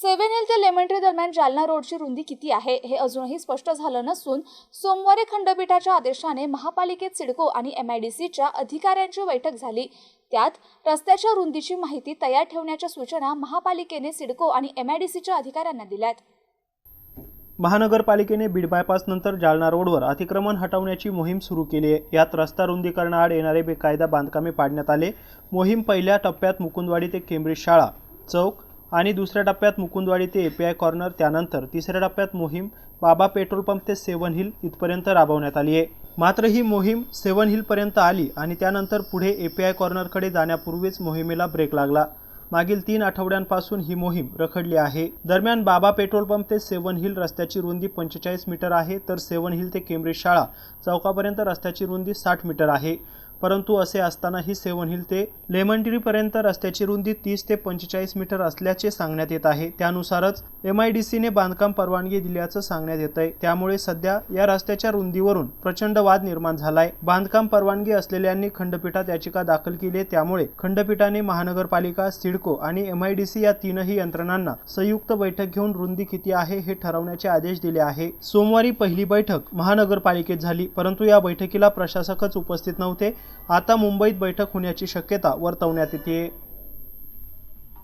Seven hill ते lemon दरम्यान जालना रोडची रुंदी किती आहे हे अजूनही स्पष्ट झालं नसून सोमवारी खंडपीठाच्या आदेशाने महापालिकेत सिडको आणि एम आय डी सीच्या अधिकाऱ्यांची बैठक झाली. त्यात रस्त्याच्या रुंदीची माहिती तयार ठेवण्याच्या सूचना महापालिकेने सिडको आणि एम आय डी सीच्या अधिकाऱ्यांना दिल्यात. महानगरपालिकेने बीड बायपास नंतर जालना रोडवर अतिक्रमण हटवण्याची मोहीम सुरू केली आहे. यात रस्ता रुंदीकरणाआड येणारे बेकायदा बांधकामे पाडण्यात आले. मोहीम पहिल्या टप्प्यात मुकुंदवाडी ते केंब्रिज शाळा चौक आणि दुसऱ्या टप्प्यात मुकुंदवाडी ते एपीआय कॉर्नर त्यानंतर तिसऱ्या टप्प्यात मोहीम बाबा पेट्रोल पंप ते सेवन हिल इथपर्यंत राबवण्यात आली आहे. मात्र ही मोहीम सेवन हिलपर्यंत आली आणि त्यानंतर पुढे एपीआय कॉर्नरकडे जाण्यापूर्वीच मोहिमेला ब्रेक लागला. मागील तीन आठवड्यांपासून ही मोहीम रखडली आहे. दरम्यान बाबा पेट्रोल पंप ते सेवन हिल रस्त्याची रुंदी पंचेचाळीस मीटर आहे तर सेवन हिल ते केम्ब्रिज शाळा चौकापर्यंत रस्त्याची रुंदी साठ मीटर आहे. परंतु असे असतानाही सेवन हिल ते लेमनटरीपर्यंत रस्त्याची रुंदी तीस ते पंचेचाळीस मीटर असल्याचे सांगण्यात येत आहे. त्यानुसारच एम आय डी सीने बांधकाम परवानगी दिल्याचं सांगण्यात येत आहे त्यामुळे सध्या या रस्त्याच्या रुंदीवरून प्रचंड वाद निर्माण झालाय. बांधकाम परवानगी असलेल्यांनी खंडपीठात याचिका दाखल केली आहे त्यामुळे खंडपीठाने महानगरपालिका सिडको आणि एम आय डी सी या तीनही यंत्रणांना संयुक्त बैठक घेऊन रुंदी किती आहे हे ठरवण्याचे आदेश दिले आहे. सोमवारी पहिली बैठक महानगरपालिकेत झाली. परंतु या बैठकीला प्रशासकच उपस्थित नव्हते. आता मुंबईत बैठक होण्याची शक्यता वर्तवण्यात येते.